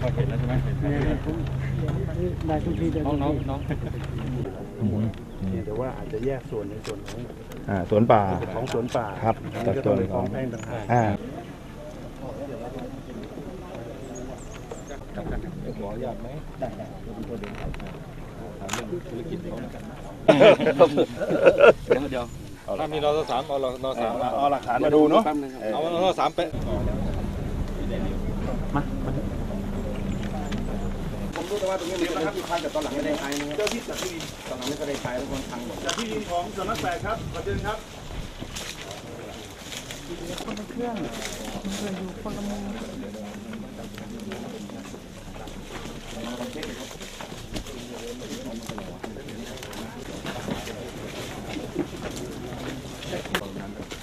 ได้ทุกทีเดินน้องน้องน้องแต่ว่าอาจจะแยกส่วนในส่วนของอ่าสวนป่าของสวนป่าครับอันนี้ก็ต้องไปฟ้องแพ่งต่างหากอ่าขออนุญาตไหมได้ได้ถามเรื่องธุรกิจเขาน่อยเดี๋ยวเดี๋ยวถ้ามีนอสามเอานอสามเอาหลักฐานมาดูเนาะเอานอสามไป ผม รู้แต่ว่าตรงนี้มันนะครับอยู่ข้างกับตอนหลังไม่ได้ใช้นะครับเจ้าที่จัดที่ดินตอนหลังไม่ได้ใช้แล้วคนพังหมดจัดที่ดินของสำนักแปดครับขอเชิญครับ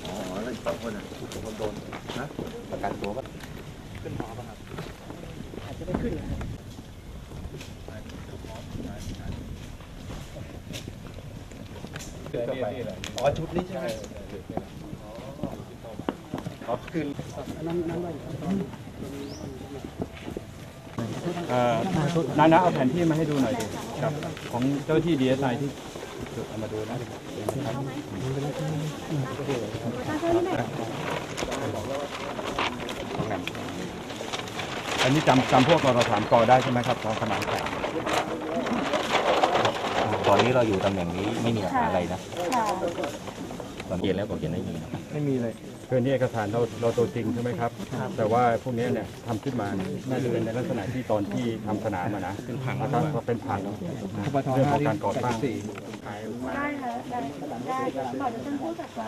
อ๋อ ชุดนี้ใช่ไหมเอ่อนานะเอาแผนที่มาให้ดูหน่อยดิครับ ของเจ้าที่ดีเอสไอที่เอามาดูนะอันนี้จำจำพวกกรสามกได้ใช่ไหมครับของขนาดแข็ง ตอนนี้เราอยู่ตำแหน่งนี้ไม่มีหลักฐานอะไรนะค่ะตอนเย็นแล้วบอกเย็นไม่มีนะไม่มีเลยคือนี่เอกสารเราเราตัวจริงใช่ไหมครับ แต่ว่าพวกนี้เนี่ยทำขึ้นมาน่าจะเป็นในลักษณะที่ตอนที่ทำสนามอะนะเป็นผังแล้วก็เป็นผังเรื่องของการก่อสร้างได้ค่ะได้ได้ขอจะเป็นผู้จัดไว้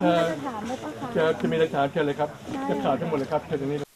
ค่ะจะถามได้ปะคะจะจะมีหลักฐานเชิญเลยครับจะข่าวทั้งหมดเลยครับเชิญตรงนี้